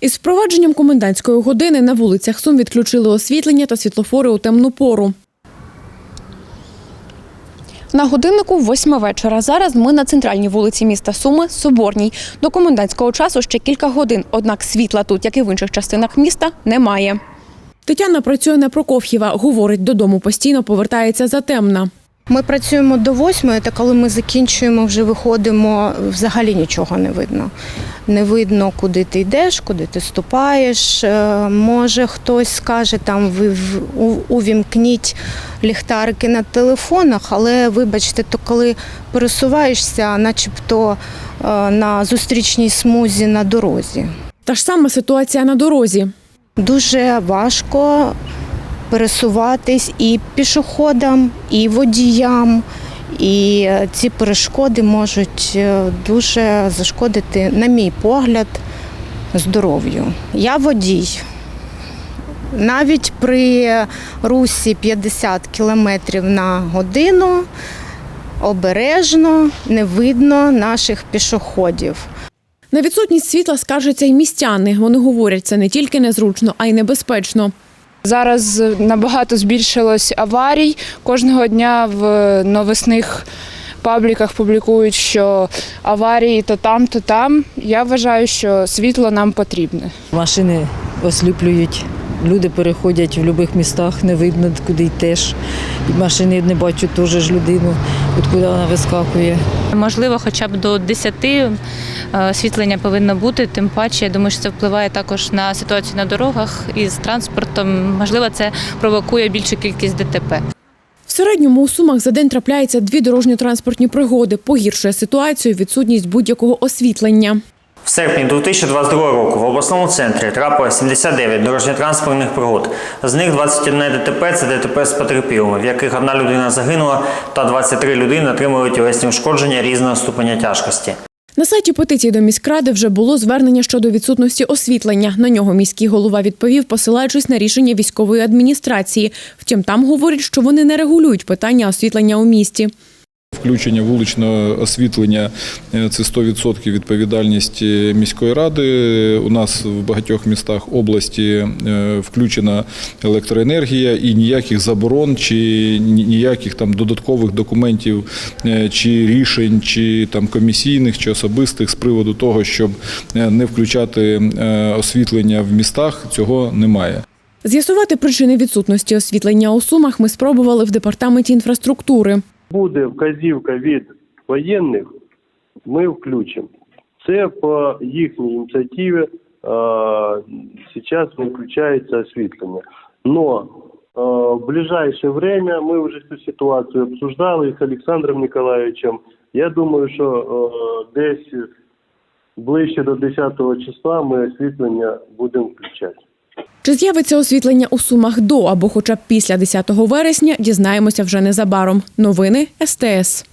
Із впровадженням комендантської години на вулицях Сум відключили освітлення та світлофори у темну пору. На годиннику восьма вечора. Зараз ми на центральній вулиці міста Суми, Соборній. До комендантського часу ще кілька годин, однак світла тут, як і в інших частинах міста, немає. Тетяна працює на Прокоф'єва. Говорить, додому постійно повертається затемна. Ми працюємо до восьмої, та коли ми закінчуємо, вже виходимо, взагалі нічого не видно. Не видно, куди ти йдеш, куди ти ступаєш. Е, Може, хтось скаже, там ви увімкніть ліхтарики на телефонах, але вибачте, то коли пересуваєшся, начебто е, на зустрічній смузі на дорозі. Та ж сама ситуація на дорозі. Дуже важко пересуватись і пішоходам, і водіям. І е, ці перешкоди можуть е, дуже зашкодити, на мій погляд, здоров'ю. Я водій. Навіть при русі 50 км на годину обережно не видно наших пішоходів. На відсутність світла скаржаться й містяни. Вони говорять, це не тільки незручно, а й небезпечно. Зараз набагато збільшилось аварій. Кожного дня в новосних пабліках публікують, що аварії то там, то там. Я вважаю, що світло нам потрібне. Машини осліплюють, люди переходять в будь-яких містах, не видно, куди йдеш. І машини не бачать теж людину, от вона вискакує. Можливо, хоча б до 10 е, освітлення повинно бути. Тим паче, я думаю, що це впливає також на ситуацію на дорогах із транспортом. Можливо, це провокує більшу кількість ДТП. В середньому у Сумах за день трапляється дві дорожньо-транспортні пригоди. Погіршує ситуацію відсутність будь-якого освітлення. В серпні 2022 року в обласному центрі трапилось 79 дорожньо-транспортних пригод. З них 21 ДТП – це ДТП з потерпілими, в яких одна людина загинула та 23 людини отримали тілесні ушкодження різного ступеня тяжкості. На сайті петиції до міськради вже було звернення щодо відсутності освітлення. На нього міський голова відповів, посилаючись на рішення військової адміністрації. Втім, там говорять, що вони не регулюють питання освітлення у місті. Включення вуличного освітлення е, це 100% відповідальність е, міської ради. У нас в багатьох містах області е, включена електроенергія і ніяких заборон чи ніяких там додаткових документів е, чи рішень, чи там комісійних чи особистих з приводу того, щоб е, не включати е, освітлення в містах, цього немає. З'ясувати причини відсутності освітлення у Сумах ми спробували в департаменті інфраструктури. Буде вказівка від воєнних, ми включимо. Це по їхній ініціативі зараз виключається освітлення. Но в ближайшее время ми вже цю ситуацію обсуждали з Олександром Ніколаєвичем. Я думаю, що десь ближче до 10 числа ми освітлення будемо включати. Чи з'явиться освітлення у Сумах до або хоча б після 10 вересня, дізнаємося вже незабаром. Новини СТС.